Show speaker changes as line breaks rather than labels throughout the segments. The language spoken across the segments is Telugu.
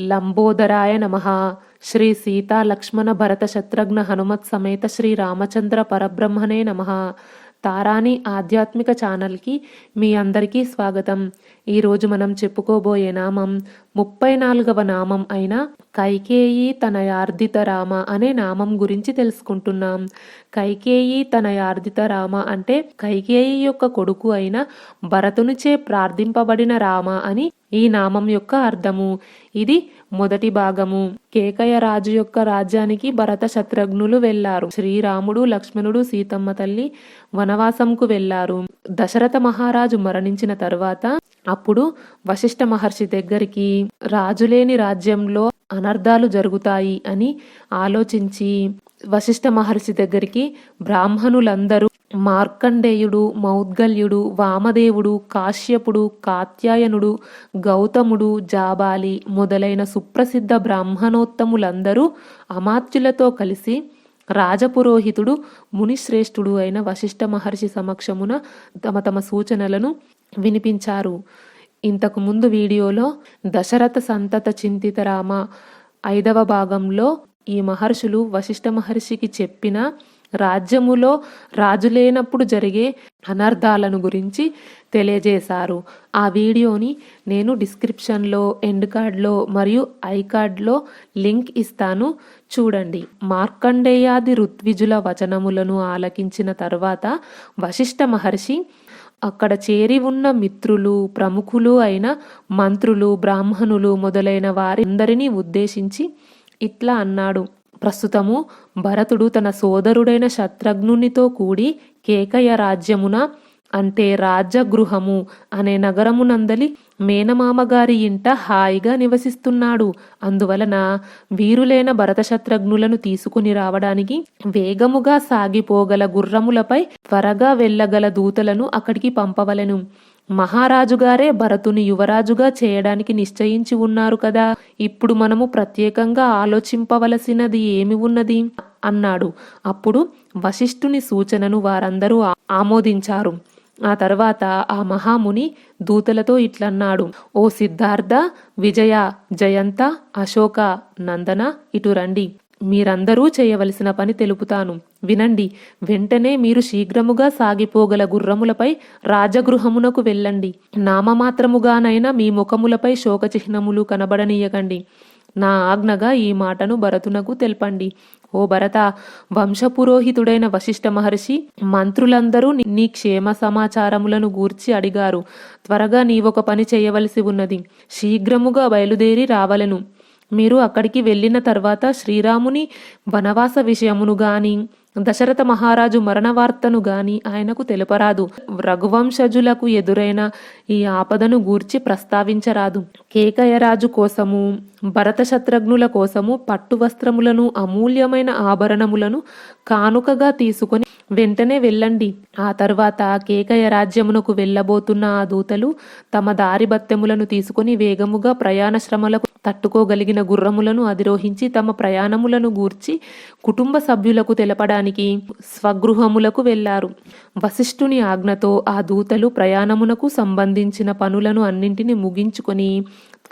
లంబోదరాయ నమ. శ్రీ సీతా లక్ష్మణ భరత శత్రుఘ్న హనుమత్ సమేత శ్రీ రామచంద్ర పరబ్రహ్మణే నమ. తారాని ఆధ్యాత్మిక ఛానల్కి మీ అందరికీ స్వాగతం. ఈరోజు మనం చెప్పుకోబోయే నామం ముప్పై నాలుగవ నామం అయిన కైకేయి తనయార్దిత రామ అనే నామం గురించి తెలుసుకుంటున్నాం. కైకేయి తనయార్దిత రామ అంటే కైకేయి యొక్క కొడుకు అయిన భరతునిచే ప్రార్థింపబడిన రామ అని ఈ నామం యొక్క అర్థము. ఇది మొదటి భాగము. కేకయ రాజు యొక్క రాజ్యానికి భరత శత్రుఘ్నులు వెళ్ళారు. శ్రీరాముడు లక్ష్మణుడు సీతమ్మ తల్లి వనవాసంకు వెళ్ళారు. దశరథ మహారాజు మరణించిన తర్వాత అప్పుడు వశిష్ఠ మహర్షి దగ్గరికి రాజులేని రాజ్యంలో అనర్థాలు జరుగుతాయి అని ఆలోచించి వశిష్ఠ మహర్షి దగ్గరికి బ్రాహ్మణులందరూ మార్కండేయుడు మౌద్గల్యుడు వామదేవుడు కాశ్యపుడు కాత్యాయనుడు గౌతముడు జాబాలి మొదలైన సుప్రసిద్ధ బ్రాహ్మణోత్తములందరూ అమాత్యులతో కలిసి రాజపురోహితుడు మునిశ్రేష్ఠుడు అయిన వశిష్ఠ మహర్షి సమక్షమున తమ తమ సూచనలను వినిపించారు. ఇంతకు ముందు వీడియోలో దశరథ సంతత చింతిత రామ ఐదవ భాగంలో ఈ మహర్షులు వశిష్ఠ మహర్షికి చెప్పిన రాజ్యములో రాజు లేనప్పుడు జరిగే అనర్థాలను గురించి తెలియజేశారు. ఆ వీడియోని నేను డిస్క్రిప్షన్లో ఎండ్ కార్డ్లో మరియు ఐ కార్డ్లో లింక్ ఇస్తాను చూడండి. మార్కండేయాది ఋత్విజుల వచనములను ఆలకించిన తర్వాత వశిష్ఠ మహర్షి అక్కడ చేరి ఉన్న మిత్రులు ప్రముఖులు అయిన మంత్రులు బ్రాహ్మణులు మొదలైన వారందరినీ ఉద్దేశించి ఇట్లా అన్నాడు. ప్రస్తుతము భరతుడు తన సోదరుడైన శత్రుఘ్నునితో కూడి కేకయ రాజ్యమున అంటే రాజగృహము అనే నగరమునందలి మేనమామగారి ఇంట హాయిగా నివసిస్తున్నాడు. అందువలన వీరులైన భరతశత్రుఘ్నులను తీసుకుని రావడానికి వేగముగా సాగిపోగల గుర్రములపై త్వరగా వెళ్ళగల దూతలను అక్కడికి పంపవలెను. మహారాజుగారే భరతుని యువరాజుగా చేయడానికి నిశ్చయించి ఉన్నారు కదా. ఇప్పుడు మనము ప్రత్యేకంగా ఆలోచింపవలసినది ఏమి ఉన్నది? అన్నాడు. అప్పుడు వశిష్ఠుని సూచనను వారందరూ ఆమోదించారు. ఆ తర్వాత ఆ మహాముని దూతలతో ఇట్లన్నాడు. ఓ సిద్ధార్థ విజయ జయంత అశోక నందన ఇటు రండి. మీరందరూ చేయవలసిన పని తెలుపుతాను. వినండి వెంటనే మీరు శీఘ్రముగా సాగిపోగల గుర్రములపై రాజగృహమునకు వెళ్ళండి. నామమాత్రముగానైనా మీ ముఖములపై శోకచిహ్నములు కనబడనీయకండి. నా ఆజ్ఞగా ఈ మాటను భరతునకు తెల్పండి. ఓ భరత వంశపురోహితుడైన వశిష్ఠ మహర్షి మంత్రులందరూ నీ క్షేమ సమాచారములను గూర్చి అడిగారు. త్వరగా నీవొక పని చేయవలసి ఉన్నది. శీఘ్రముగా బయలుదేరి రావలెను. మీరు అక్కడికి వెళ్ళిన తర్వాత శ్రీరాముని వనవాస విషయమును గాని దశరథ మహారాజు మరణ వార్తను గాని ఆయనకు తెలుపరాదు. రఘువంశజులకు ఎదురైన ఈ ఆపదను గూర్చి ప్రస్తావించరాదు. కేకయరాజు కోసము భరత శత్రుఘ్నుల కోసము పట్టు వస్త్రములను అమూల్యమైన ఆభరణములను కానుకగా తీసుకొని వెంటనే వెళ్ళండి. ఆ తర్వాత కేకయ రాజ్యమునకు వెళ్ళబోతున్న ఆ దూతలు తమ దారి బత్తెములను తీసుకుని వేగముగా ప్రయాణ శ్రమలకు తట్టుకోగలిగిన గుర్రములను అధిరోహించి తమ ప్రయాణములను గూర్చి కుటుంబ సభ్యులకు తెలపడానికి స్వగృహములకు వెళ్ళారు వశిష్ఠుని ఆజ్ఞతో ఆ దూతలు ప్రయాణమునకు సంబంధించిన పనులను అన్నింటిని ముగించుకొని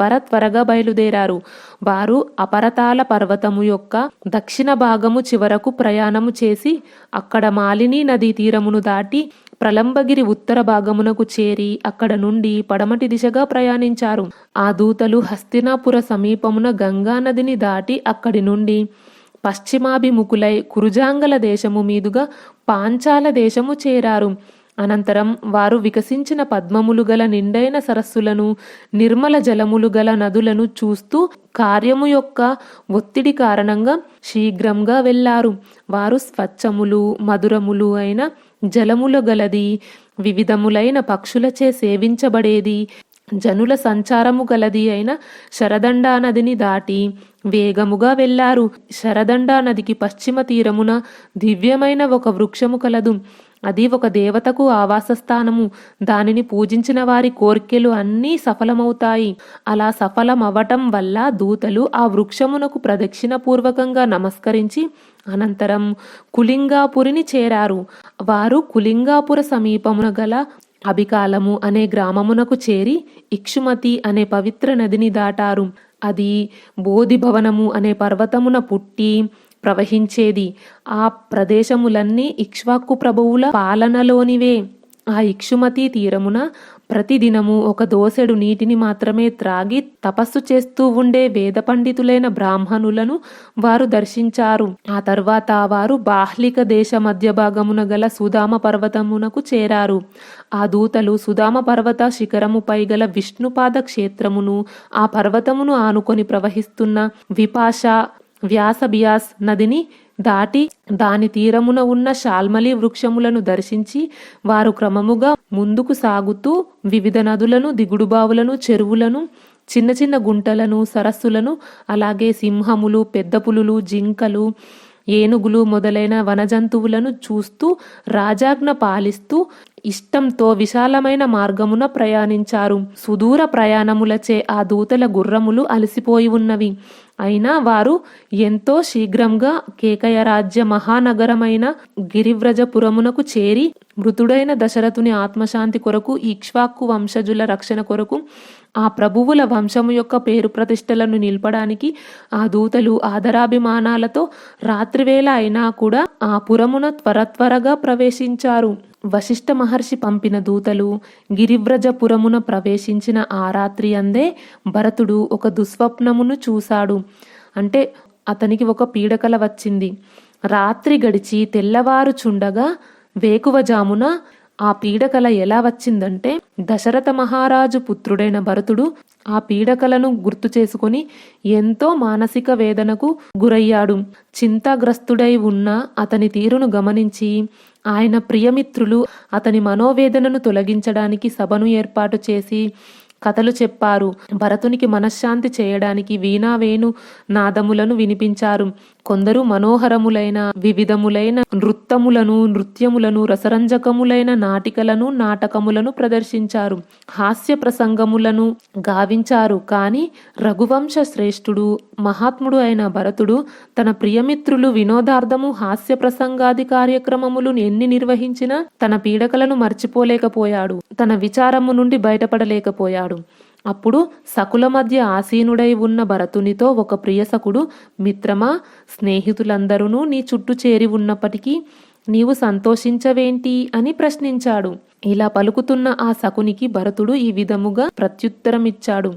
త్వర త్వరగా బయలుదేరారు. వారు అపరతాల పర్వతము యొక్క దక్షిణ భాగము చివరకు ప్రయాణము చేసి అక్కడ మాలిని నదీ తీరమును దాటి ప్రలంబగిరి ఉత్తర భాగమునకు చేరి అక్కడ నుండి పడమటి దిశగా ప్రయాణించారు. ఆ దూతలు హస్తినాపుర సమీపమున గంగా నదిని దాటి అక్కడి నుండి పశ్చిమాభిముఖులై కురుజాంగల దేశము మీదుగా పాంచాల దేశము చేరారు. అనంతరం వారు వికసించిన పద్మములు గల నిండైన సరస్సులను నిర్మల జలములు గల నదులను చూస్తూ కార్యము యొక్క ఒత్తిడి కారణంగా శీఘ్రంగా వెళ్ళారు. వారు స్వచ్ఛములు మధురములు అయిన జలములు గలది వివిధములైన పక్షులచే సేవించబడేది. జనుల సంచారము గలది అయిన శరదండా నదిని దాటి వేగముగా వెళ్ళారు శరదండా నదికి పశ్చిమ తీరమున దివ్యమైన ఒక వృక్షము కలదు. అది ఒక దేవతకు ఆవాసస్థానము. దానిని పూజించిన వారి కోర్కెలు అన్నీ సఫలమవుతాయి. అలా సఫలమవటం వల్ల దూతలు ఆ వృక్షమునకు ప్రదక్షిణపూర్వకంగా నమస్కరించి అనంతరం కులింగాపురిని చేరారు. వారు కులింగాపుర సమీపమున గల అభికాలము అనే గ్రామమునకు చేరి ఇక్షుమతి అనే పవిత్ర నదిని దాటారు. అది బోధి భవనము అనే పర్వతమున పుట్టి ప్రవహించేది. ఆ ప్రదేశములన్నీ ఇక్ష్వాకు ప్రభువుల పాలనలోనివే. ఆ ఇక్షుమతి తీరమున ప్రతిదినము ఒక దోసెడు నీటిని మాత్రమే త్రాగి తపస్సు చేస్తూ ఉండే వేద పండితులైన బ్రాహ్మణులను వారు దర్శించారు. ఆ తర్వాత వారు బాహ్లిక దేశ మధ్య భాగమున గల సుధామ పర్వతమునకు చేరారు. ఆ దూతలు సుధామ పర్వత శిఖరముపై గల విష్ణుపాద క్షేత్రమును ఆ పర్వతమును ఆనుకొని ప్రవహిస్తున్న విపాష వ్యాసబియాస్ నదిని దాటి దాని తీరమున ఉన్న శాల్మలి వృక్షములను దర్శించి వారు క్రమముగా ముందుకు సాగుతూ వివిధ నదులను దిగుడుబావులను చెరువులను చిన్న చిన్న గుంటలను సరస్సులను అలాగే సింహములు పెద్ద పులులు జింకలు ఏనుగులు మొదలైన వనజంతువులను చూస్తూ రాజాజ్ఞ పాలిస్తూ ఇష్టంతో విశాలమైన మార్గమున ప్రయాణించారు. సుదూర ప్రయాణములచే ఆ దూతల గుర్రములు అలసిపోయి ఉన్నవి. అయినా వారు ఎంతో శీఘ్రంగా కేకయ రాజ్య మహానగరమైన గిరివ్రజపురమునకు చేరి మృతుడైన దశరథుని ఆత్మశాంతి కొరకు ఇక్ష్వాకు వంశజుల రక్షణ కొరకు ఆ ప్రభువుల వంశము యొక్క పేరు ప్రతిష్టలను నిలపడానికి ఆ దూతలు ఆదరాభిమానాలతో రాత్రివేళ అయినా కూడా ఆ పురమున త్వర త్వరగా ప్రవేశించారు. వశిష్ఠ మహర్షి పంపిన దూతలు గిరివ్రజపురమున ప్రవేశించిన ఆ రాత్రి అందే భరతుడు ఒక దుస్వప్నమును చూశాడు. అంటే అతనికి ఒక పీడకల వచ్చింది. రాత్రి గడిచి తెల్లవారుచుండగా వేకువజామున ఆ పీడకల ఎలా వచ్చిందంటే దశరథ మహారాజు పుత్రుడైన భరతుడు ఆ పీడకలను గుర్తు చేసుకుని ఎంతో మానసిక వేదనకు గురయ్యాడు. చింతాగ్రస్తుడై ఉన్న అతని తీరును గమనించి ఆయన ప్రియమిత్రులు అతని మనోవేదనను తొలగించడానికి సభను ఏర్పాటు చేసి కథలు చెప్పారు. భరతునికి మనశ్శాంతి చేయడానికి వీణా వేణు నాదములను వినిపించారు. కొందరు మనోహరములైన వివిధములైన నృత్తములను నృత్యములను రసరంజకములైన నాటికలను నాటకములను ప్రదర్శించారు. హాస్య ప్రసంగములను గావించారు. కానీ రఘువంశ శ్రేష్ఠుడు మహాత్ముడు అయిన భరతుడు తన ప్రియమిత్రులు వినోదార్థము హాస్య ప్రసంగాది కార్యక్రమములు ఎన్ని నిర్వహించినా తన పీడకలను మర్చిపోలేకపోయాడు. తన విచారము నుండి బయటపడలేకపోయాడు. అప్పుడు సకుల మధ్య ఆసీనుడై ఉన్న భరతునితో ఒక ప్రియసకుడు మిత్రమా స్నేహితులందరూ నీ చుట్టూ చేరి ఉన్నప్పటికీ నీవు సంతోషించవేంటి అని ప్రశ్నించాడు. ఇలా పలుకుతున్న ఆ శకునికి భరతుడు ఈ విధముగా ప్రత్యుత్తరమిచ్చాడు.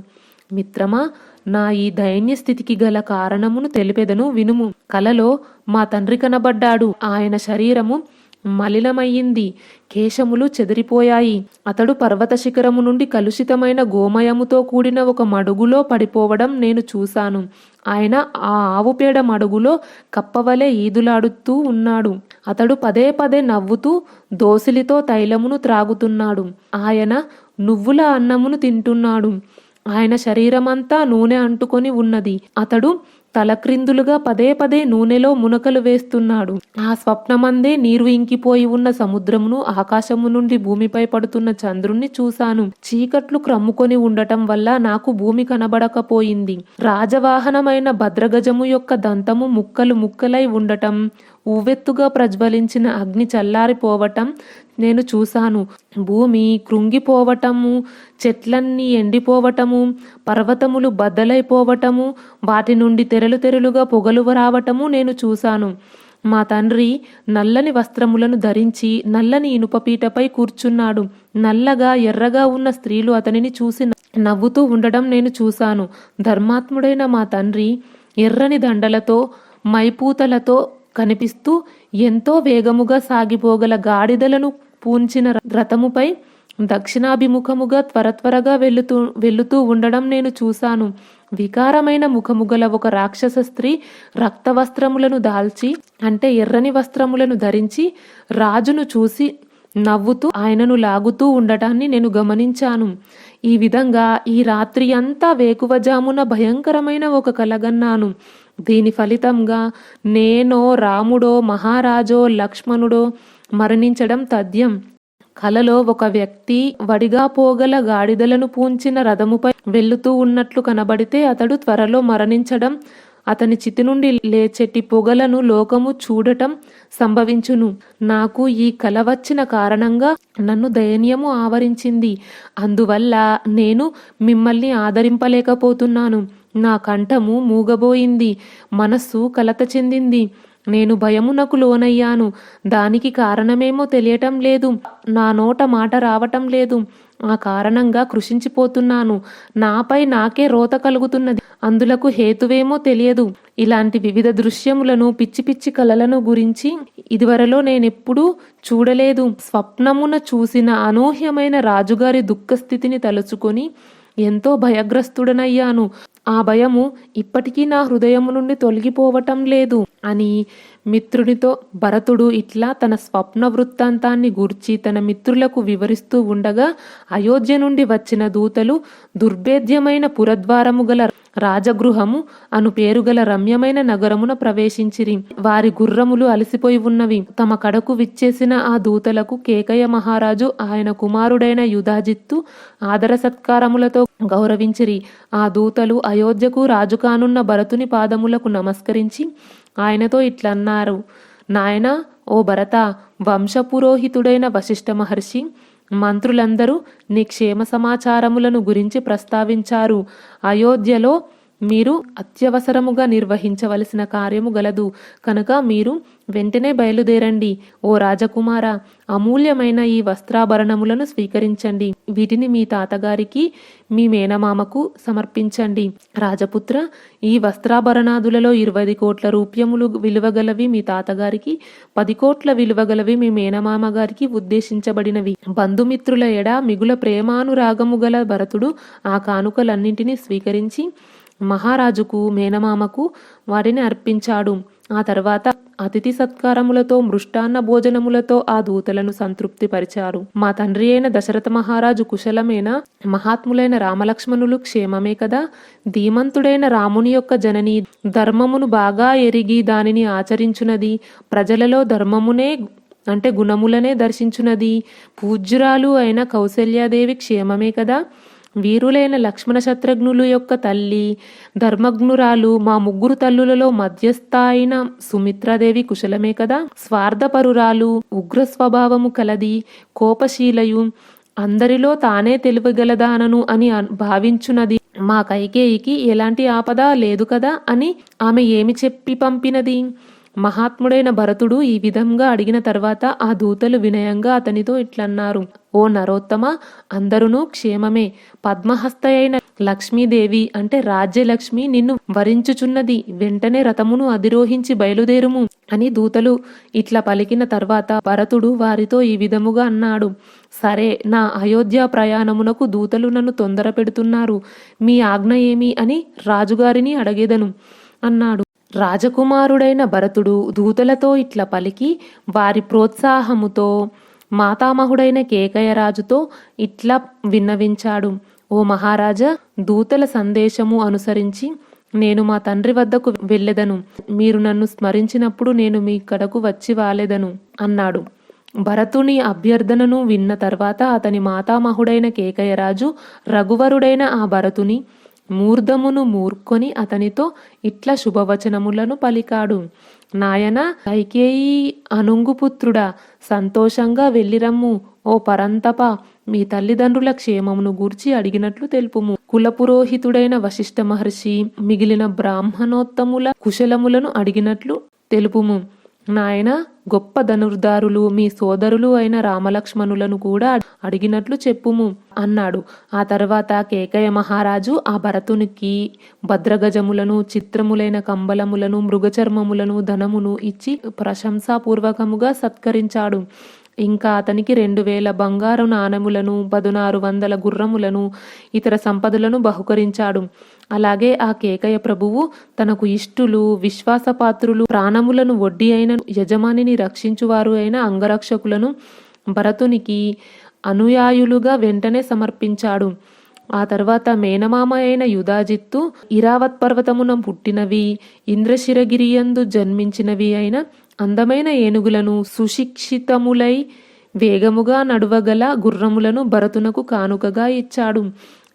మిత్రమా నా ఈ దైన్య స్థితికి గల కారణమును తెలిపెదను వినుము. కలలో మా తండ్రి కనబడ్డాడు. ఆయన శరీరము మలినమయ్యింది. కేశములు చెదిరిపోయాయి. అతడు పర్వత శిఖరము నుండి కలుషితమైన గోమయముతో కూడిన ఒక మడుగులో పడిపోవడం నేను చూశాను. ఆయన ఆ ఆవుపేడ మడుగులో కప్పవలే ఈదులాడుతూ ఉన్నాడు. అతడు పదే పదే నవ్వుతూ దోసిలితో తైలమును త్రాగుతున్నాడు. ఆయన నువ్వుల అన్నమును తింటున్నాడు. ఆయన శరీరమంతా నూనె అంటుకొని ఉన్నది. అతడు తలక్రిందులుగా పదే పదే నూనెలో మునకలు వేస్తున్నాడు. ఆ స్వప్నమందే నీరు ఇంకిపోయి ఉన్న సముద్రమును ఆకాశము నుండి భూమిపై పడుతున్న చంద్రుణ్ణి చూశాను. చీకట్లు క్రమ్ముకొని ఉండటం వల్ల నాకు భూమి కనబడకపోయింది. రాజవాహనమైన భద్రగజము యొక్క దంతము ముక్కలు ముక్కలై ఉండటం ఉవ్వెత్తుగా ప్రజ్వలించిన అగ్ని చల్లారిపోవటం నేను చూశాను. భూమి కృంగిపోవటము చెట్లన్నీ ఎండిపోవటము పర్వతములు బద్దలైపోవటము వాటి నుండి తెరలు తెరలుగా పొగలు రావటము నేను చూశాను. మా తండ్రి నల్లని వస్త్రములను ధరించి నల్లని ఇనుపపీటపై కూర్చున్నాడు. నల్లగా ఎర్రగా ఉన్న స్త్రీలు అతనిని చూసి నవ్వుతూ ఉండడం నేను చూశాను. ధర్మాత్ముడైన మా తండ్రి ఎర్రని దండలతో మైపూతలతో కనిపిస్తూ ఎంతో వేగముగా సాగిపోగల గాడిదలను పూంచిన రథముపై దక్షిణాభిముఖముగా త్వర త్వరగా వెళుతూ వెళుతూ ఉండడం నేను చూశాను. వికారమైన ముఖముగల ఒక రాక్షస స్త్రీ రక్త వస్త్రములను దాల్చి అంటే ఎర్రని వస్త్రములను ధరించి రాజును చూసి నవ్వుతూ ఆయనను లాగుతూ ఉండటాన్ని నేను గమనించాను. ఈ విధంగా ఈ రాత్రి అంతా వేకువజామున భయంకరమైన ఒక కలగన్నాను. దీని ఫలితంగా నేనో రాముడో మహారాజో లక్ష్మణుడో మరణించడం తథ్యం. కలలో ఒక వ్యక్తి వడిగా పోగల గాడిదలను పూంచిన రథముపై వెళ్ళుతూ ఉన్నట్లు కనబడితే అతడు త్వరలో మరణించడం అతని చితి నుండి లేచెట్టి పొగలను లోకము చూడటం సంభవించును. నాకు ఈ కల వచ్చిన కారణంగా నన్ను దయనీయము ఆవరించింది. అందువల్ల నేను మిమ్మల్ని ఆదరింపలేకపోతున్నాను. నా కంఠము మూగబోయింది మనస్సు కలత చెందింది. నేను భయమునకు లోనయ్యాను. దానికి కారణమేమో తెలియటం లేదు. నా నోట మాట రావటం లేదు. ఆ కారణంగా కృషించిపోతున్నాను. నాపై నాకే రోత కలుగుతున్నది. అందులకు హేతువేమో తెలియదు. ఇలాంటి వివిధ దృశ్యములను పిచ్చి పిచ్చి కలలను గురించి ఇదివరలో నేనెప్పుడూ చూడలేదు. స్వప్నమున చూసిన అనూహ్యమైన రాజుగారి దుఃఖస్థితిని తలుచుకొని ఎంతో భయగ్రస్తుడనయ్యాను. ఆ భయము ఇప్పటికీ నా హృదయము నుండి తొలగిపోవటం లేదు అని మిత్రునితో భరతుడు ఇట్లా తన స్వప్న వృత్తాంతాన్ని గూర్చి తన మిత్రులకు వివరిస్తూ ఉండగా అయోధ్య నుండి వచ్చిన దూతలు దుర్భేద్యమైన పురద్వారము గల రాజగృహము అను పేరుగల రమ్యమైన నగరమున ప్రవేశించిరి. వారి గుర్రములు అలసిపోయి ఉన్నవి. తమ కడకు విచ్చేసిన ఆ దూతలకు కేకయ మహారాజు ఆయన కుమారుడైన యుధాజిత్తు ఆదర సత్కారములతో గౌరవించిరి. ఆ దూతలు అయోధ్యకు రాజు కానున్న భరతుని పాదములకు నమస్కరించి ఆయనతో ఇట్లన్నారు. నాయన ఓ భరత వంశపురోహితుడైన వశిష్ఠ మహర్షి మంత్రులందరూ నీ క్షేమ సమాచారములను గురించి ప్రస్తావించారు. అయోధ్యలో మీరు అత్యవసరముగా నిర్వహించవలసిన కార్యము గలదు. కనుక మీరు వెంటనే బయలుదేరండి. ఓ రాజకుమార అమూల్యమైన ఈ వస్త్రాభరణములను స్వీకరించండి. వీటిని మీ తాతగారికి మీ మేనమామకు సమర్పించండి. రాజపుత్ర ఈ వస్త్రాభరణాదులలో ఇరవై కోట్ల రూప్యములు విలువగలవి మీ తాతగారికి పది కోట్ల విలువగలవి మీ మేనమామ గారికి ఉద్దేశించబడినవి. బంధుమిత్రుల ఎడ మిగుల ప్రేమానురాగము గల భరతుడు ఆ కానుకలన్నింటినీ స్వీకరించి మహారాజుకు మేనమామకు వాటిని అర్పించాడు. ఆ తర్వాత అతిథి సత్కారములతో మృష్టాన్న భోజనములతో ఆ దూతలను సంతృప్తి పరిచారు మా తండ్రి అయిన దశరథ మహారాజు కుశలమైన మహాత్ములైన రామలక్ష్మణులు క్షేమమే కదా? ధీమంతుడైన రాముని యొక్క జనని ధర్మమును బాగా ఎరిగి దానిని ఆచరించునది ప్రజలలో ధర్మమునే అంటే గుణములనే దర్శించునది. పూజ్యురాలు అయిన కౌసల్యాదేవి క్షేమమే కదా? వీరులైన లక్ష్మణ శత్రుఘ్నులు యొక్క తల్లి ధర్మజ్ఞురాలు మా ముగ్గురు తల్లులలో మధ్యస్థ అయిన సుమిత్రాదేవి కుశలమే కదా? స్వార్థపరురాలు ఉగ్ర స్వభావము కలది కోపశీలయు అందరిలో తానే తెలివిగలదానను అని భావించున్నది భావించునది. మా కైకేయికి ఎలాంటి ఆపద లేదు కదా అని ఆమె ఏమి చెప్పి పంపినది? మహాత్ముడైన భరతుడు ఈ విధంగా అడిగిన తర్వాత ఆ దూతలు వినయంగా అతనితో ఇట్లన్నారు ఓ నరోత్తమ అందరును క్షేమమే. పద్మహస్త అయిన లక్ష్మీదేవి అంటే రాజ్యలక్ష్మి నిన్ను వరించుచున్నది. వెంటనే రథమును అధిరోహించి బయలుదేరుము అని దూతలు ఇట్లా పలికిన తర్వాత భరతుడు వారితో ఈ విధముగా అన్నాడు సరే నా అయోధ్య ప్రయాణమునకు దూతలు నన్ను తొందర పెడుతున్నారు మీ ఆజ్ఞ ఏమి? అని రాజుగారిని అడగేదను అన్నాడు. రాజకుమారుడైన భరతుడు దూతలతో ఇట్లా పలికి వారి ప్రోత్సాహముతో మాతామహుడైన కేకయరాజుతో ఇట్లా విన్నవించాడు. ఓ మహారాజా దూతల సందేశము అనుసరించి నేను మా తండ్రి వద్దకు వెళ్ళెదను. మీరు నన్ను స్మరించినప్పుడు నేను మీ కడకు వచ్చి వాలెదను అన్నాడు. భరతుని అభ్యర్థనను విన్న తర్వాత అతని మాతామహుడైన కేకయరాజు రఘువరుడైన ఆ భరతుని మూర్ధమును మూర్కొని అతనితో ఇట్లా శుభవచనములను పలికాడు. నాయన కైకేయి అనుంగుపుత్రుడా సంతోషంగా వెళ్ళిరమ్ము. ఓ పరంతప మీ తల్లిదండ్రుల క్షేమమును గూర్చి అడిగినట్లు తెలుపుము. కులపురోహితుడైన వశిష్ఠ మహర్షి మిగిలిన బ్రాహ్మణోత్తముల కుశలములను అడిగినట్లు తెలుపుము. నాయన గొప్ప ధనుర్ధారులు మీ సోదరులు అయిన రామలక్ష్మణులను కూడా అడిగినట్లు చెప్పుము అన్నాడు. ఆ తర్వాత కేకయ మహారాజు ఆ భరతునికి భద్రగజములను చిత్రములైన కంబలములను మృగచర్మములను ధనమును ఇచ్చి ప్రశంసాపూర్వకముగా సత్కరించాడు. ఇంకా అతనికి రెండు వేల బంగారు నాణములను పదునారు వందల గుర్రములను ఇతర సంపదలను బహుకరించాడు. అలాగే ఆ కేకయ ప్రభువు తనకు ఇష్టులు విశ్వాసపాత్రులు ప్రాణములను వడ్డీ అయిన యజమానిని రక్షించువారు అయిన అంగరక్షకులను భరతునికి అనుయాయులుగా వెంటనే సమర్పించాడు. ఆ తర్వాత మేనమామ అయిన యుధాజిత్తు ఇరావత్ పర్వతమున పుట్టినవి ఇంద్రశిరగిరియందు జన్మించినవి అయిన అందమైన ఏనుగులను సుశిక్షితములై వేగముగా నడువగల గుర్రములను భరతునకు కానుకగా ఇచ్చాడు.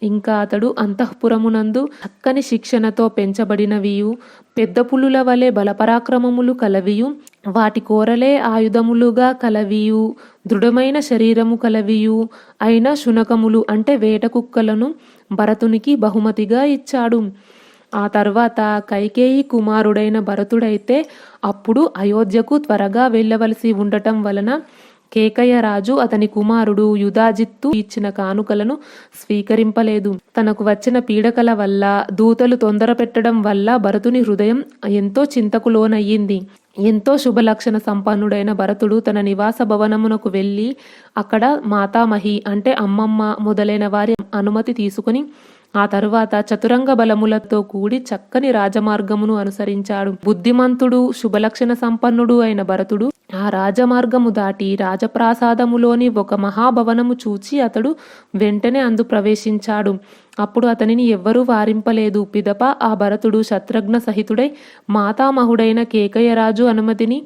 ఇంకా అతడు అంతఃపురమునందు చక్కని శిక్షణతో పెంచబడినవియు. పెద్ద పులుల వలె బలపరాక్రమములు కలవియు. వాటి కోరలే ఆయుధములుగా కలవియు. దృఢమైన శరీరము కలవియు. అయిన శునకములు అంటే వేట కుక్కలను భరతునికి బహుమతిగా ఇచ్చాడు. ఆ తర్వాత కైకేయి కుమారుడైన భరతుడైతే అప్పుడు అయోధ్యకు త్వరగా వెళ్ళవలసి ఉండటం వలన కేకయ్య రాజు అతని కుమారుడు యుధాజిత్తు ఇచ్చిన కానుకలను స్వీకరింపలేదు. తనకు వచ్చిన పీడకల వల్ల దూతలు తొందర పెట్టడం వల్ల భరతుని హృదయం ఎంతో చింతకు లోనయ్యింది. ఎంతో శుభలక్షణ సంపన్నుడైన భరతుడు తన నివాస భవనమునకు వెళ్ళి అక్కడ మాతామహి అంటే అమ్మమ్మ మొదలైన వారి అనుమతి తీసుకుని ఆ తరువాత చతురంగ బలములతో కూడి చక్కని రాజమార్గమును అనుసరించాడు. బుద్ధిమంతుడు శుభలక్షణ సంపన్నుడు అయిన భరతుడు ఆ రాజమార్గము దాటి రాజప్రాసాదములోని ఒక మహాభవనము చూచి అతడు వెంటనే అందు ప్రవేశించాడు. అప్పుడు అతనిని ఎవ్వరూ వారింపలేదు. పిదప ఆ భరతుడు శత్రుఘ్న సహితుడై మాతామహుడైన కేకయ్యరాజు అనుమతిని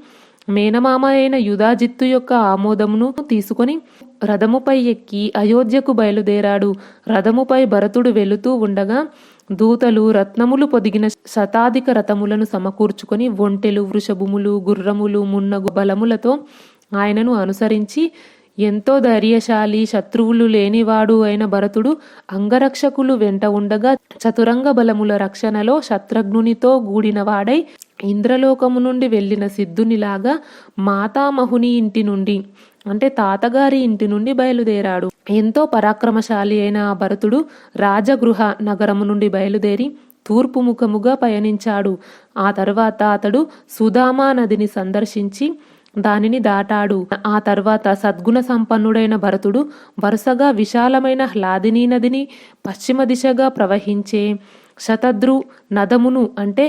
మేనమామ అయిన యుధాజిత్తు యొక్క ఆమోదమును తీసుకొని రథముపై ఎక్కి అయోధ్యకు బయలుదేరాడు. రథముపై భరతుడు వెళుతూ ఉండగా దూతలు రత్నములు పొదిగిన శతాధిక రథములను సమకూర్చుకొని ఒంటెలు వృషభములు గుర్రములు మున్నగు బలములతో ఆయనను అనుసరించి ఎంతో ధైర్యశాలి శత్రువులు లేనివాడు అయిన భరతుడు అంగరక్షకులు వెంట ఉండగా చతురంగ బలముల రక్షణలో శత్రుఘ్నునితో గూడినవాడై ఇంద్రలోకము నుండి వెళ్ళిన సిద్ధునిలాగా మాతామహుని ఇంటి నుండి అంటే తాతగారి ఇంటి నుండి బయలుదేరాడు. ఎంతో పరాక్రమశాలి అయిన ఆ భరతుడు రాజగృహ నగరము నుండి బయలుదేరి తూర్పు ముఖముగా పయనించాడు. ఆ తర్వాత అతడు సుధామా నదిని సందర్శించి దానిని దాటాడు. ఆ తర్వాత సద్గుణ సంపన్నుడైన భరతుడు వరుసగా విశాలమైన హ్లాదినీ నదిని పశ్చిమ దిశగా ప్రవహించే శతద్రు నదమును అంటే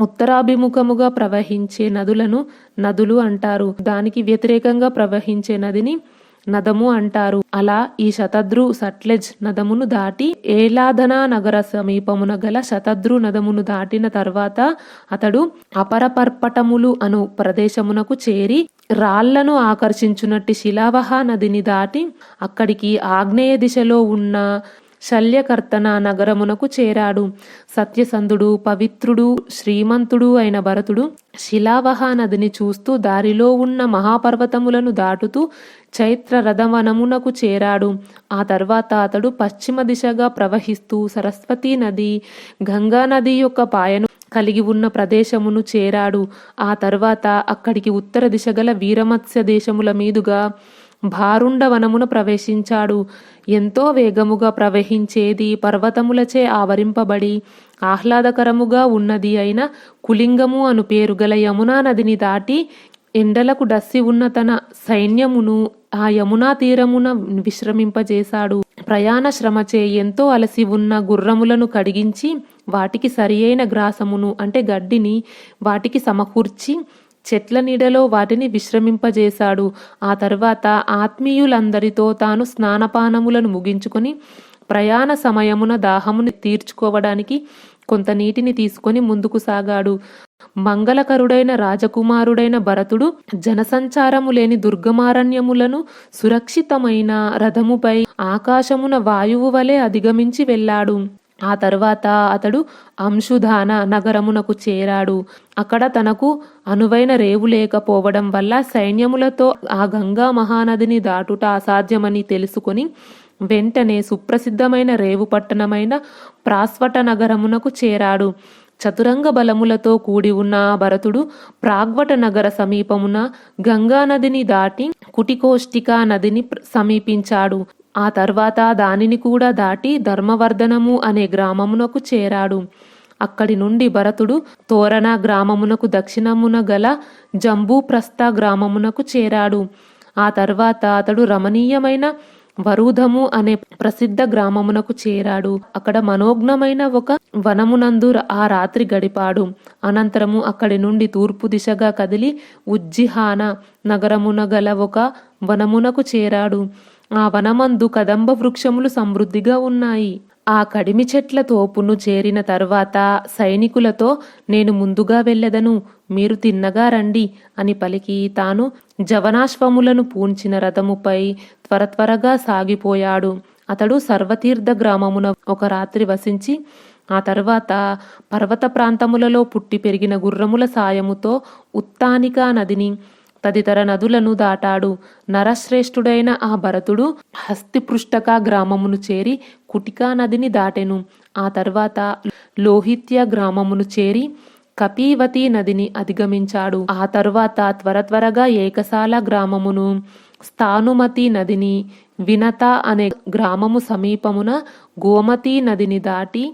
ఉత్తరాభిముఖముగా ప్రవహించే నదులను నదులు అంటారు. దానికి వ్యతిరేకంగా ప్రవహించే నదిని నదము అంటారు. అలా ఈ శతద్రు సట్లెజ్ నదమును దాటి ఏలాధనా నగర సమీపమున గల శతద్రు నదమును దాటిన తర్వాత అతడు అపరపర్పటములు అను ప్రదేశమునకు చేరి రాళ్ళను ఆకర్షించునట్టి శిలావహ నదిని దాటి అక్కడికి ఆగ్నేయ దిశలో ఉన్న శల్యకర్తన నగరమునకు చేరాడు. సత్యసంధుడు పవిత్రుడు శ్రీమంతుడు అయిన భరతుడు శిలావహ నదిని చూస్తూ దారిలో ఉన్న మహాపర్వతములను దాటుతూ చైత్ర రథవనమునకు చేరాడు. ఆ తర్వాత అతడు పశ్చిమ దిశగా ప్రవహిస్తూ సరస్వతీ నది గంగా నది యొక్క పాయను కలిగి ఉన్న ప్రదేశమును చేరాడు. ఆ తర్వాత అక్కడికి ఉత్తర దిశ గల వీరమత్స్య దేశముల మీదుగా భారుండ వనమున ప్రవేశించాడు. ఎంతో వేగముగా ప్రవహించేది పర్వతములచే ఆవరింపబడి ఆహ్లాదకరముగా ఉన్నది అయిన కులింగము అను పేరు గల యమునా నదిని దాటి ఎండలకు డస్సి ఉన్న తన సైన్యమును ఆ యమునా తీరమున విశ్రమింపజేశాడు. ప్రయాణ శ్రమచే ఎంతో అలసి ఉన్న గుర్రములను కడిగించి వాటికి సరియైన గ్రాసమును అంటే గడ్డిని వాటికి సమకూర్చి చెట్ల నీడలో వాటిని విశ్రమింపజేశాడు. ఆ తర్వాత ఆత్మీయులందరితో తాను స్నానపానములను ముగించుకొని ప్రయాణ సమయమున దాహముని తీర్చుకోవడానికి కొంత నీటిని తీసుకొని ముందుకు సాగాడు. మంగళకరుడైన రాజకుమారుడైన భరతుడు జనసంచారము లేని దుర్గమారణ్యములను సురక్షితమైన రథముపై ఆకాశమున వాయువు వలె అధిగమించి వెళ్ళాడు. ఆ తర్వాత అతడు అంశుధాన నగరమునకు చేరాడు. అక్కడ తనకు అనువైన రేవు లేకపోవడం వల్ల సైన్యములతో ఆ గంగా మహానదిని దాటుట అసాధ్యమని తెలుసుకొని వెంటనే సుప్రసిద్ధమైన రేవు పట్టణమైన ప్రాస్వట నగరమునకు చేరాడు. చతురంగ బలములతో కూడి ఉన్న భరతుడు ప్రాగ్వట నగర సమీపమున గంగా నదిని దాటి కుటికోష్టికా నదిని సమీపించాడు. ఆ తర్వాత దానిని కూడా దాటి ధర్మవర్ధనము అనే గ్రామమునకు చేరాడు. అక్కడి నుండి భరతుడు తోరణ గ్రామమునకు దక్షిణమున గల జంబూప్రస్థ గ్రామమునకు చేరాడు. ఆ తర్వాత అతడు రమణీయమైన వరూధము అనే ప్రసిద్ధ గ్రామమునకు చేరాడు. అక్కడ మనోజ్ఞమైన ఒక వనమునందు ఆ రాత్రి గడిపాడు. అనంతరము అక్కడి నుండి తూర్పు దిశగా కదిలి ఉజ్జిహాన నగరమున గల ఒక వనమునకు చేరాడు. ఆ వనమందు కదంబ వృక్షములు సమృద్ధిగా ఉన్నాయి. ఆ కడిమి చెట్ల తోపును చేరిన తర్వాత సైనికులతో నేను ముందుగా వెళ్ళెదను. మీరు తిన్నగా రండి అని పలికి తాను జవనాశ్వములను పూంచిన రథముపై త్వర త్వరగా సాగిపోయాడు. అతడు సర్వతీర్థ గ్రామమున ఒక రాత్రి వసించి ఆ తర్వాత పర్వత ప్రాంతములలో పుట్టి పెరిగిన గుర్రముల సాయముతో ఉత్తానికా నదిని తదితర నదులను దాటాడు. నరశ్రేష్ఠుడైన ఆ భరతుడు హస్తిపృష్టక గ్రామమును చేరి కుటికా నదిని దాటెను. ఆ తర్వాత లోహిత్య గ్రామమును చేరి కపీవతి నదిని అధిగమించాడు. ఆ తర్వాత త్వర త్వరగా ఏకశాల గ్రామమును స్థానుమతి నదిని వినత అనే గ్రామము సమీపమున గోమతి నదిని దాటి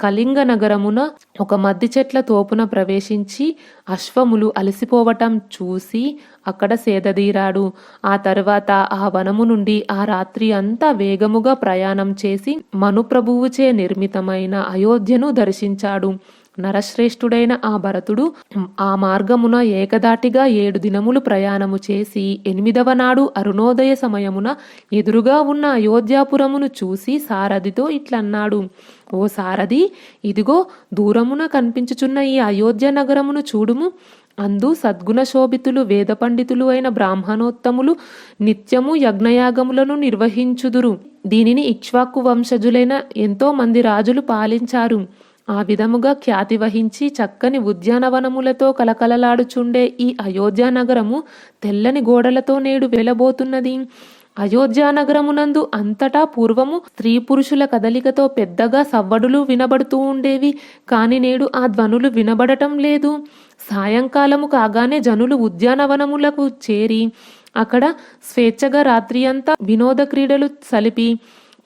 కళింగ నగరమున ఒక మద్ది చెట్ల తోపున ప్రవేశించి అశ్వములు అలసిపోవటం చూసి అక్కడ సేదదీరాడు. ఆ తర్వాత ఆ వనము నుండి ఆ రాత్రి అంతా వేగముగా ప్రయాణం చేసి మనుప్రభువుచే నిర్మితమైన అయోధ్యను దర్శించాడు. నరశ్రేష్ఠుడైన ఆ భరతుడు ఆ మార్గమున ఏకదాటిగా ఏడు దినములు ప్రయాణము చేసి ఎనిమిదవ నాడు అరుణోదయ సమయమున ఎదురుగా ఉన్న అయోధ్యాపురమును చూసి సారథితో ఇట్లన్నాడు ఓ సారథి ఇదిగో దూరమున కనిపించుచున్న ఈ అయోధ్య నగరమును చూడుము. అందు సద్గుణ శోభితులు వేద పండితులు అయిన బ్రాహ్మణోత్తములు నిత్యము యజ్ఞయాగములను నిర్వహించుదురు. దీనిని ఇక్ష్వాకు వంశజులైన ఎంతో మంది రాజులు పాలించారు. ఆ విధముగా ఖ్యాతి వహించి చక్కని ఉద్యానవనములతో కలకలలాడుచుండే ఈ అయోధ్యానగరము తెల్లని గోడలతో నేడు వెలబోతున్నది. అయోధ్యానగరమునందు అంతటా పూర్వము స్త్రీ పురుషుల కదలికతో పెద్దగా సవ్వడులు వినబడుతూ ఉండేవి కాని నేడు ఆ ధ్వనులు వినబడటం లేదు. సాయంకాలము కాగానే జనులు ఉద్యానవనములకు చేరి అక్కడ స్వేచ్ఛగా రాత్రి అంతా వినోద క్రీడలు సలిపి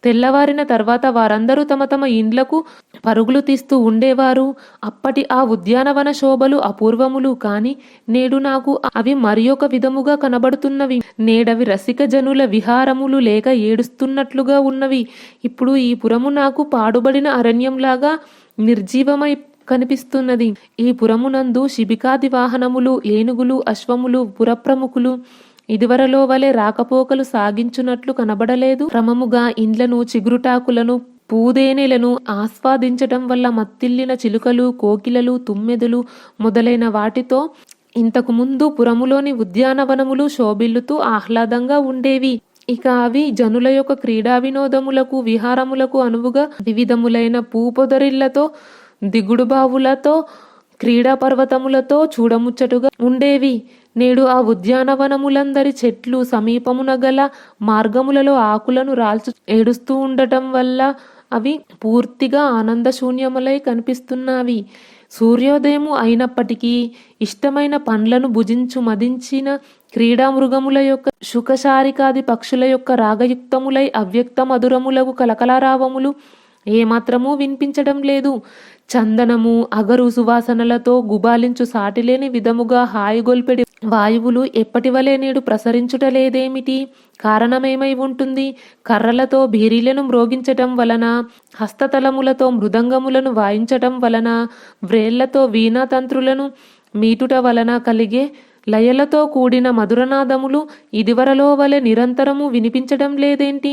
తెల్లవారిన తర్వాత వారందరూ తమ తమ ఇండ్లకు పరుగులు తీస్తూ ఉండేవారు. అప్పటి ఆ ఉద్యానవన శోభలు అపూర్వములు కాని నేడు నాకు అవి మరి ఒక విధముగా కనబడుతున్నవి. నేడవి రసిక జనుల విహారములు లేక ఏడుస్తున్నట్లుగా ఉన్నవి. ఇప్పుడు ఈ పురము నాకు పాడుబడిన అరణ్యంలాగా నిర్జీవమై కనిపిస్తున్నది. ఈ పురమునందు శిబికాది వాహనములు ఏనుగులు అశ్వములు పురప్రముఖులు ఇదివరలో వలె రాకపోకలు సాగించున్నట్లు కనబడలేదు. క్రమముగా ఇండ్లను చిగురుటాకులను పూదేనెలను ఆస్వాదించటం వల్ల మత్తిల్లిన చిలుకలు కోకిలలు తుమ్మెదులు మొదలైన వాటితో ఇంతకు ముందు పురములోని ఉద్యానవనములు శోభిల్లుతూ ఆహ్లాదంగా ఉండేవి. ఇక అవి జనుల యొక్క క్రీడా వినోదములకు విహారములకు అనువుగా వివిధములైన పూపొదరిళ్ళతో దిగుడుబావులతో క్రీడా పర్వతములతో చూడముచ్చటుగా ఉండేవి. నేడు ఆ ఉద్యానవనములందరి చెట్లు సమీపమున గల మార్గములలో ఆకులను రాల్చు ఏడుస్తూ ఉండటం వల్ల అవి పూర్తిగా ఆనందశూన్యములై కనిపిస్తున్నావి. సూర్యోదయము అయినప్పటికీ ఇష్టమైన పండ్లను భుజించు మదించిన క్రీడా మృగముల యొక్క శుకశారికాది పక్షుల యొక్క రాగయుక్తములై అవ్యక్త మధురములకు కలకలారావములు ఏమాత్రమూ వినిపించడం లేదు. చందనము అగరు సువాసనలతో గుబాలించు సాటిలేని విధముగా హాయిగొల్పెడి వాయువులు ఎప్పటివలే నేడు ప్రసరించుటలేదేమిటి కారణమేమై ఉంటుంది? కర్రలతో భీరీలను మ్రోగించటం వలన హస్తతలములతో మృదంగములను వాయించటం వలన వ్రేళ్ళతో వీణాతంత్రులను మీటుట వలన కలిగే లయలతో కూడిన మధురనాదములు ఇదివరలో వలె నిరంతరము వినిపించడం లేదేంటి?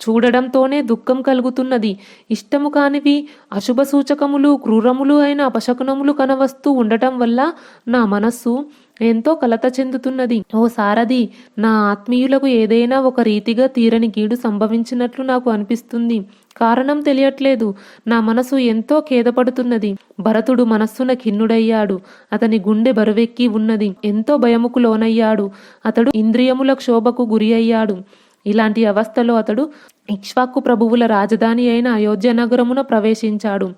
చూడడంతోనే దుఃఖం కలుగుతున్నది. ఇష్టము కానివి అశుభ సూచకములు క్రూరములు అయిన అపశకునములు కనవస్తూ ఉండటం వల్ల నా మనస్సు ఎంతో కలత చెందుతున్నది. ఓ సారథి నా ఆత్మీయులకు ఏదైనా ఒక రీతిగా తీరని గీడు సంభవించినట్లు నాకు అనిపిస్తుంది. కారణం తెలియట్లేదు. నా మనసు ఎంతో ఖేదపడుతున్నది. భరతుడు మనస్సున ఖిన్నుడయ్యాడు. అతని గుండె బరువెక్కి ఉన్నది. ఎంతో భయముకు లోనయ్యాడు. అతడు ఇంద్రియముల క్షోభకు గురి అయ్యాడు. ఇలాంటి అవస్థలో అతడు ఇక్ష్వాకు ప్రభువుల రాజధాని అయిన అయోధ్య నగరమున ప్రవేశించాడు.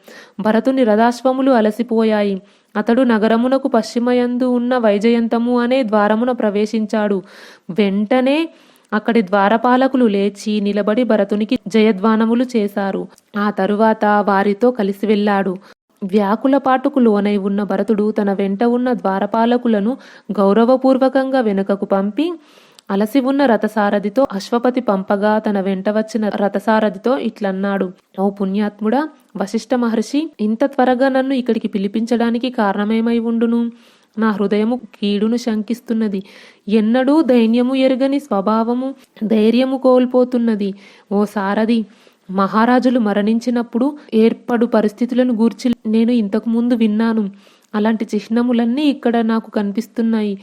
భరతుని రథాశ్వములు అలసిపోయాయి. అతడు నగరమునకు పశ్చిమయందు ఉన్న వైజయంతము అనే ద్వారమున ప్రవేశించాడు. వెంటనే అక్కడి ద్వారపాలకులు లేచి నిలబడి భరతునికి జయధ్వానములు చేశారు. ఆ తరువాత వారితో కలిసి వెళ్ళాడు. వ్యాకులపాటుకు లోనై ఉన్న భరతుడు తన వెంట ఉన్న ద్వారపాలకులను గౌరవపూర్వకంగా వెనుకకు పంపి అలసి ఉన్న రథసారథితో అశ్వపతి పంపగా తన వెంట వచ్చిన రథసారథితో ఇట్లన్నాడు. ఓ పుణ్యాత్ముడా వశిష్ఠ మహర్షి ఇంత త్వరగా నన్ను ఇక్కడికి పిలిపించడానికి కారణమేమై ఉండును? నా హృదయము కీడును శంకిస్తున్నది. ఎన్నడూ దైన్యము ఎరుగని స్వభావము ధైర్యము కోల్పోతున్నది. ఓ సారథి మహారాజులు మరణించినప్పుడు ఏర్పడు పరిస్థితులను గూర్చి నేను ఇంతకు ముందు విన్నాను. అలాంటి చిహ్నములన్నీ ఇక్కడ నాకు కనిపిస్తున్నాయి.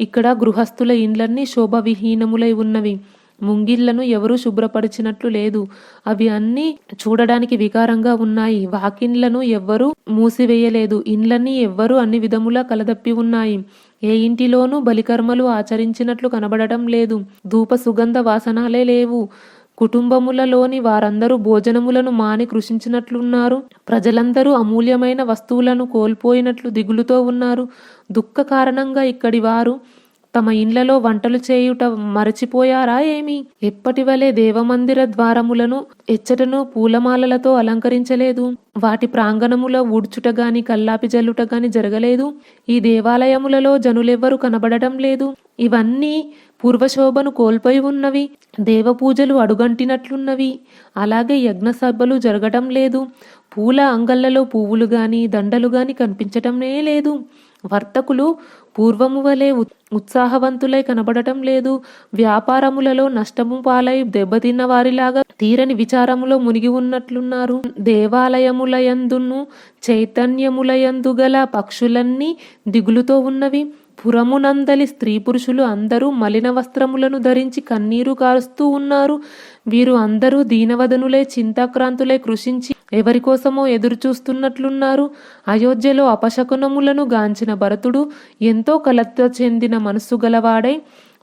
ఇక్కడ గృహస్థుల ఇండ్లన్నీ శోభవిహీనములై ఉన్నవి. ముంగిళ్ళను ఎవరూ శుభ్రపరిచినట్లు లేదు. అవి అన్నీ చూడడానికి వికారంగా ఉన్నాయి. వాకిన్లను ఎవ్వరూ మూసివేయలేదు. ఇండ్లన్నీ ఎవ్వరూ అన్ని విధములా కలదప్పి ఉన్నాయి. ఏ ఇంటిలోనూ బలికర్మలు ఆచరించినట్లు కనబడటం లేదు. ధూప సుగంధ వాసనాలే లేవు. కుటుంబములలోని వారందరూ భోజనములను మాని కృషించినట్లున్నారు. ప్రజలందరూ అమూల్యమైన వస్తువులను కోల్పోయినట్లు దిగులుతో ఉన్నారు. దుఃఖ కారణంగా ఇక్కడి వారు తమ ఇండ్లలో వంటలు చేయుట మరచిపోయారా ఏమి? ఎప్పటి వలె దేవమందిర ద్వారములను ఎచ్చటను పూలమాలలతో అలంకరించలేదు. వాటి ప్రాంగణములో ఊడ్చుట గాని కల్లాపి జల్లుట గాని జరగలేదు. ఈ దేవాలయములలో జనులెవ్వరు కనబడటం లేదు. ఇవన్నీ పూర్వశోభను కోల్పోయి ఉన్నవి. దేవపూజలు అడుగంటినట్లున్నవి. అలాగే యజ్ఞ సభలు జరగటం లేదు. పూల అంగళ్ళలో పువ్వులు గాని దండలు గాని కనిపించటమే లేదు. వర్తకులు పూర్వము వలె ఉత్- ఉత్సాహవంతులై కనబడటం లేదు. వ్యాపారములలో నష్టము పాలై దెబ్బతిన్న వారిలాగా తీరని విచారములో మునిగి ఉన్నట్లున్నారు. దేవాలయములయందును చైతన్యములయందు గల పక్షులన్నీ దిగులుతో ఉన్నవి. పురమునందలి స్త్రీ పురుషులు అందరూ మలిన వస్త్రములను ధరించి కన్నీరు కారుస్తూ ఉన్నారు. వీరు అందరూ దీనవదనులే చింతాక్రాంతులే కృషించి ఎవరి కోసమో అయోధ్యలో అపశకునములను గాంచిన భరతుడు ఎంతో కలత చెందిన మనస్సు గలవాడై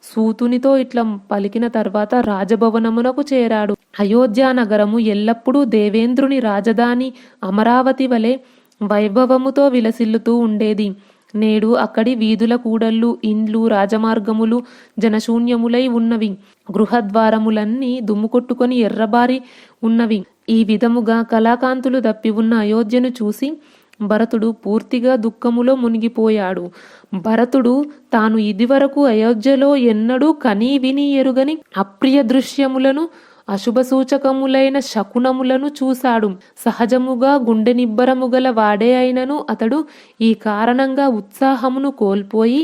సూతునితో ఇట్లా పలికిన తర్వాత రాజభవనమునకు చేరాడు. అయోధ్య నగరము ఎల్లప్పుడూ దేవేంద్రుని రాజధాని అమరావతి వలె వైభవముతో విలసిల్లుతూ ఉండేది. నేడు అక్కడి వీధుల కూడళ్ళు ఇండ్లు రాజమార్గములు జనశూన్యములై ఉన్నవి. గృహద్వారములన్నీ దుమ్ము కొట్టుకొని ఎర్రబారి ఉన్నవి. ఈ విధముగా కళాకాంతులు దప్పి ఉన్న అయోధ్యను చూసి భరతుడు పూర్తిగా దుఃఖములో మునిగిపోయాడు. భరతుడు తాను ఇదివరకు అయోధ్యలో ఎన్నడూ కనీ విని ఎరుగని అప్రియ దృశ్యములను అశుభ సూచకములైన శకునములను చూశాడు. సహజముగా గుండె నిబ్బరము గల వాడే అయినను అతడు ఈ కారణంగా ఉత్సాహమును కోల్పోయి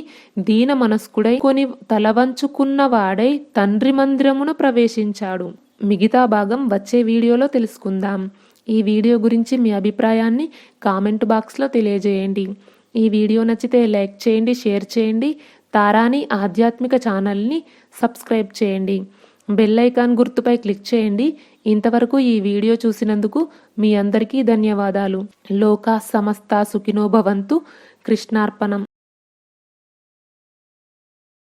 దీన మనస్కుడై కొని తలవంచుకున్న వాడై తండ్రి మందిరమును ప్రవేశించాడు. మిగతా భాగం వచ్చే వీడియోలో తెలుసుకుందాం. ఈ వీడియో గురించి మీ అభిప్రాయాన్ని కామెంట్ బాక్స్లో తెలియజేయండి. ఈ వీడియో నచ్చితే లైక్ చేయండి షేర్ చేయండి తారాని ఆధ్యాత్మిక ఛానల్ని సబ్స్క్రైబ్ చేయండి. బెల్ ఐకాన్ గుర్తుపై క్లిక్ చేయండి. ఇంతవరకు ఈ వీడియో చూసినందుకు మీ అందరికీ ధన్యవాదాలు. లోకా సమస్త సుఖినో భవంతు. కృష్ణార్పణం.